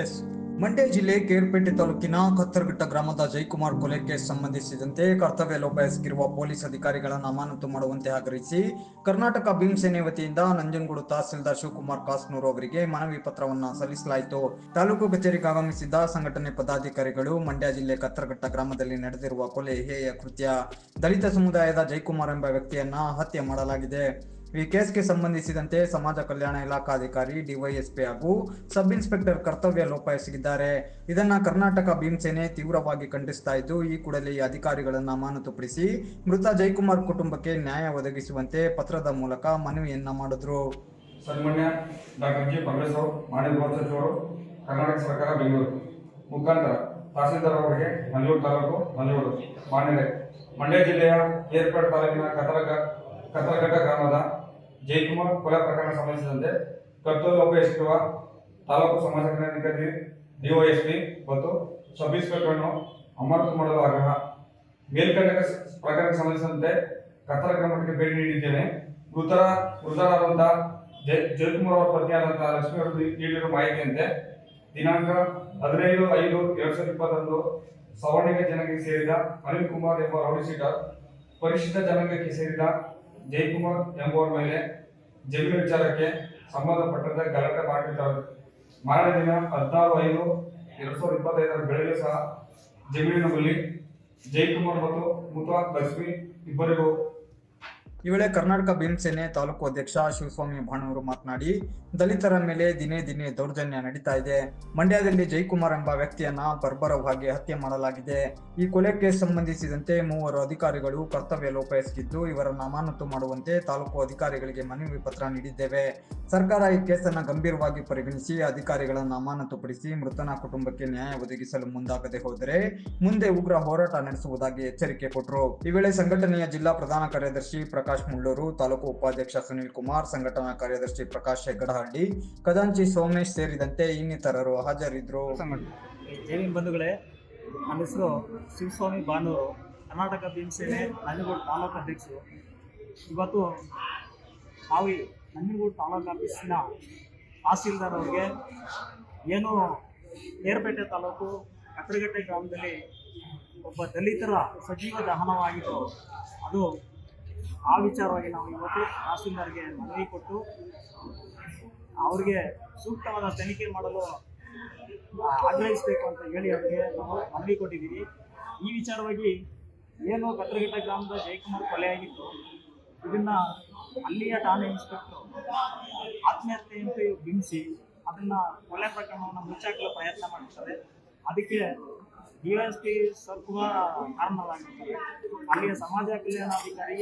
S Mandya ಜಿಲ್ಲೆ ಕೇರ್ಪೇಟೆ ತಾಲೂಕಿನ ಕತ್ತರ್ಗಟ್ಟ ಗ್ರಾಮದ ಜಯಕುಮಾರ್ ಕೊಲೆಗೆ ಸಂಬಂಧಿಸಿದಂತೆ ಕರ್ತವ್ಯ ಲೋಪ ಎಸಗಿರುವ ಪೊಲೀಸ್ ಅಧಿಕಾರಿಗಳನ್ನು ಅಮಾನತು ಮಾಡುವಂತೆ ಆಗ್ರಹಿಸಿ ಕರ್ನಾಟಕ ಭೀಮಸೇನೆ ವತಿಯಿಂದ ನಂಜನಗೂಡು ತಹಸೀಲ್ದಾರ್ ಶಿವಕುಮಾರ್ ಕಾಸ್ನೂರ್ ಅವರಿಗೆ ಮನವಿ ಪತ್ರವನ್ನು ಸಲ್ಲಿಸಲಾಯಿತು. ತಾಲೂಕು ಕಚೇರಿಗೆ ಆಗಮಿಸಿದ್ದ ಸಂಘಟನೆ ಪದಾಧಿಕಾರಿಗಳು ಮಂಡ್ಯ ಜಿಲ್ಲೆ ಕತ್ತರ್ಗಟ್ಟ ಗ್ರಾಮದಲ್ಲಿ ನಡೆದಿರುವ ಕೊಲೆ ಹೇಯ ಕೃತ್ಯ. ದಲಿತ ಸಮುದಾಯದ ಜಯಕುಮಾರ್ ಎಂಬ ವ್ಯಕ್ತಿಯನ್ನ ಹತ್ಯೆ ಮಾಡಲಾಗಿದೆ. ಈ ಕೇಸ್ಗೆ ಸಂಬಂಧಿಸಿದಂತೆ ಸಮಾಜ ಕಲ್ಯಾಣ ಇಲಾಖಾಧಿಕಾರಿ ಡಿವೈಎಸ್ಪಿ ಹಾಗೂ ಸಬ್ ಇನ್ಸ್ಪೆಕ್ಟರ್ ಕರ್ತವ್ಯ ಲೋಪ ಎಸಗಿದ್ದಾರೆ. ಇದನ್ನ ಕರ್ನಾಟಕ ಭೀಮಸೇನೆ ತೀವ್ರವಾಗಿ ಖಂಡಿಸ್ತಾ ಇದ್ದು, ಈ ಕೂಡಲೇ ಈ ಅಧಿಕಾರಿಗಳನ್ನ ಅಮಾನತುಪಡಿಸಿ ಮೃತ ಜಯಕುಮಾರ್ ಕುಟುಂಬಕ್ಕೆ ನ್ಯಾಯ ಒದಗಿಸುವಂತೆ ಪತ್ರದ ಮೂಲಕ ಮನವಿಯನ್ನ ಮಾಡಿದ್ರು. ಸನ್ಮಾನ್ಯ ಕರ್ನಾಟಕ ಸರ್ಕಾರ ಬೆಂಗಳೂರು. ಮುಖಾಂತರ ತಹಸೀಲ್ದಾರ್ ಅವರಿಗೆ ತಾಲೂಕು ಮಂಡ್ಯ ಜಿಲ್ಲೆಯ ಏರ್ಪಡ್ ತಾಲೂಕಿನ ಕತಲಗ ಕತಲಘಟ್ಟ ಗ್ರಾಮದ ಜಯಕುಮಾರ್ ಕೊಲೆ ಪ್ರಕರಣ ಸಂಬಂಧಿಸಿದಂತೆ ಕರ್ತವ್ಯ ಎಸಗಿರುವ ತಾಲೂಕು ಸಮಾಜ ಕಲ್ಯಾಣಾಧಿಕಾರಿ ಡಿಒಎಸ್ಪಿ ಮತ್ತು ಸಬ್ ಇನ್ಸ್ಪೆಕ್ಟರ್ನ್ನು ಅಮಾನತು ಮಾಡಲು ಆಗ್ರಹ. ಮೇಲ್ಕಂಡ ಪ್ರಕರಣಕ್ಕೆ ಸಂಬಂಧಿಸಿದಂತೆ ಕತ್ತಲ ಗ್ರಾಮಕ್ಕೆ ಭೇಟಿ ನೀಡಿದ್ದೇನೆ. ಮೃತರ ಮೃತರಾದಂತಹ ಜಯ ಜಯಕುಮಾರ್ ಅವರ ಪತ್ನಿಯಾದಂತಹ ಲಕ್ಷ್ಮಿ ಅವರು ನೀಡಿರುವ ಮಾಹಿತಿಯಂತೆ ದಿನಾಂಕ ಹದಿನೈದು ಐದು ಎರಡ್ ಸಾವಿರದ ಇಪ್ಪತ್ತೊಂದು ಸವರ್ಣಿಕ ಜನಕ್ಕೆ ಸೇರಿದ ಅನಿಲ್ ಕುಮಾರ್ ಎಂಬ ರೌಡಿ ಪರಿಶಿಷ್ಟ ಜನಾಂಗಕ್ಕೆ ಸೇರಿದ ಜಯಕುಮಾರ್ ಎಂಬುವರ ಮೇಲೆ ಜಮೀನು ವಿಚಾರಕ್ಕೆ ಸಂಬಂಧಪಟ್ಟಂತೆ ಗಲಾಟೆ ಮಾಡಿದ್ದಾರೆ. ಮಾರನೇ ದಿನ ಹದಿನಾರು ಐದು ಎರಡ್ ಸಾವಿರದ ಇಪ್ಪತ್ತೈದರ ಬೆಳಗ್ಗೆ ಸಹ ಜಮೀನಿನ ಬಳಿ ಜಯಕುಮಾರ್ ಮತ್ತು ಮುತಾ ಲಕ್ಷ್ಮಿ ಇಬ್ಬರಿಗೂ ಈ ವೇಳೆ ಕರ್ನಾಟಕ ಭೀಮಸೇನೆ ತಾಲೂಕು ಅಧ್ಯಕ್ಷ ಶಿವಸ್ವಾಮಿ ಭಾಣೂರು ಮಾತನಾಡಿ, ದಲಿತರ ಮೇಲೆ ದಿನೇ ದಿನೇ ದೌರ್ಜನ್ಯ ನಡೀತಾ ಇದೆ. ಮಂಡ್ಯದಲ್ಲಿ ಜೈಕುಮಾರ್ ಎಂಬ ವ್ಯಕ್ತಿಯನ್ನ ಬರ್ಬರವಾಗಿ ಹತ್ಯೆ ಮಾಡಲಾಗಿದೆ. ಈ ಕೊಲೆಗೆ ಸಂಬಂಧಿಸಿದಂತೆ ಮೂವರು ಅಧಿಕಾರಿಗಳು ಕರ್ತವ್ಯ ಲೋಪ ಇವರನ್ನು ಅಮಾನತು ಮಾಡುವಂತೆ ತಾಲೂಕು ಅಧಿಕಾರಿಗಳಿಗೆ ಮನವಿ ಪತ್ರ ನೀಡಿದ್ದೇವೆ. ಸರ್ಕಾರ ಈ ಕೇಸನ್ನು ಗಂಭೀರವಾಗಿ ಪರಿಗಣಿಸಿ, ಅಧಿಕಾರಿಗಳನ್ನು ಅಮಾನತುಪಡಿಸಿ ಮೃತನ ಕುಟುಂಬಕ್ಕೆ ನ್ಯಾಯ ಒದಗಿಸಲು ಮುಂದಾಗದೆ ಹೋದರೆ ಮುಂದೆ ಉಗ್ರ ಹೋರಾಟ ನಡೆಸುವುದಾಗಿ ಎಚ್ಚರಿಕೆ ಕೊಟ್ಟರು ಈ ವೇಳೆ ಸಂಘಟನೆಯ ಜಿಲ್ಲಾ ಪ್ರಧಾನ ಕಾರ್ಯದರ್ಶಿ ಪ್ರಕಾಶ್ ಮುಳ್ಳೂರು, ತಾಲೂಕು ಉಪಾಧ್ಯಕ್ಷ ಸುನಿಲ್ ಕುಮಾರ್, ಸಂಘಟನಾ ಕಾರ್ಯದರ್ಶಿ ಪ್ರಕಾಶ್ ಹೆಗ್ಗಡಹಳ್ಳಿ, ಖಜಾಂಚಿ ಸೋಮೇಶ್ ಸೇರಿದಂತೆ ಇನ್ನಿತರರು ಹಾಜರಿದ್ದರು. ಜೈವಿನ್ ಬಂಧುಗಳೇ, ನನ್ನ ಹೆಸರು ಶಿವಸ್ವಾಮಿ ಬಾನೂರು, ಕರ್ನಾಟಕ ಭೀಮಸೇನೆ, ನಂಜನಗೂಡು ತಾಲೂಕು ಅಧ್ಯಕ್ಷರು. ಇವತ್ತು ನಾವು ನಂಜನಗೂಡು ತಾಲೂಕು ಆಫೀಸಿನ ತಹಸೀಲ್ದಾರ್ ಅವರಿಗೆ ಏನು ಏರ್ಪೇಟೆ ತಾಲೂಕು ಕತ್ತರಗಟ್ಟೆ ಗ್ರಾಮದಲ್ಲಿ ಒಬ್ಬ ದಲಿತರ ಸಜೀವ ದಹನವಾಗಿತ್ತು ಅದು ಆ ವಿಚಾರವಾಗಿ ನಾವು ಇವತ್ತು ತಹಸೀಲ್ದಾರ್ಗೆ ಮನವಿ ಕೊಟ್ಟು, ಅವ್ರಿಗೆ ಸೂಕ್ತವಾದ ತನಿಖೆ ಮಾಡಲು ಆಗ್ರಹಿಸಬೇಕು ಅಂತ ಹೇಳಿ ಅವರಿಗೆ ನಾವು ಮನವಿ ಕೊಟ್ಟಿದ್ದೀವಿ. ಈ ವಿಚಾರವಾಗಿ ಏನು ಕತ್ರಘಟ್ಟ ಗ್ರಾಮದ ಜಯಕುಮಾರ್ ಕೊಲೆಯಾಗಿತ್ತು ಇದನ್ನು ಅಲ್ಲಿಯ ಠಾಣೆ ಇನ್ಸ್ಪೆಕ್ಟರ್ ಆತ್ಮಹತ್ಯೆ ಬಿಂಬಿಸಿ ಅದನ್ನ ಕೊಲೆ ಪ್ರಕರಣವನ್ನು ಮುಚ್ಚಾಕಲು ಪ್ರಯತ್ನ ಮಾಡ್ತಾರೆ. ಅದಕ್ಕೆ ಡಿ ಎಸ್ ಪಿ ಸರ್ ಕೂಡ ಕಾರಣರಾಗಿರ್ತಾರೆ ಅಲ್ಲಿಯ ಸಮಾಜ ಕಲ್ಯಾಣಾಧಿಕಾರಿ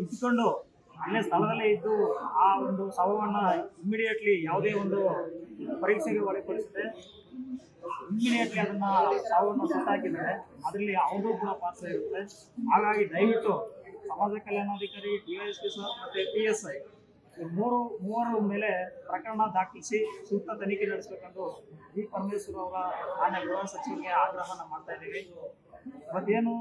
ಇದ್ದುಕೊಂಡು ಅಲ್ಲೇ ಸ್ಥಳದಲ್ಲೇ ಇದ್ದು ಆ ಒಂದು ಶವವನ್ನು ಇಮ್ಮಿಡಿಯೇಟ್ಲಿ ಯಾವುದೇ ಒಂದು ಪರೀಕ್ಷೆಗೆ ಒಳಪಡಿಸದೆ ಇಮ್ಮಿಡಿಯೇಟ್ಲಿ ಅದನ್ನ ಸಾವನ್ನು ಸುತ್ತಾಕಿದ್ದಾರೆ ಅದರಲ್ಲಿ ಯಾವುದೂ ಕೂಡ ಪಾತ್ರ ಇರುತ್ತೆ. ಹಾಗಾಗಿ ದಯವಿಟ್ಟು ಸಮಾಜ ಕಲ್ಯಾಣಾಧಿಕಾರಿ ಡಿ ಎಸ್ ಪಿ ಸರ್ ಮತ್ತು ಪಿ ಎಸ್ ಐ ಮೂರು, ಮೂವರು ಮೇಲೆ ಪ್ರಕರಣ ದಾಖಲಿಸಿ ಸೂಕ್ತ ತನಿಖೆ ನಡೆಸಬೇಕೆಂದು ಜಿ ಪರಮೇಶ್ವರ್ ಅವರ ಮಾನ್ಯ ಗೃಹ ಸಚಿವರಿಗೆ ಆಗ್ರಹನ ಮಾಡ್ತಾ ಇದ್ದೀವಿ. ಮತ್ತೇನು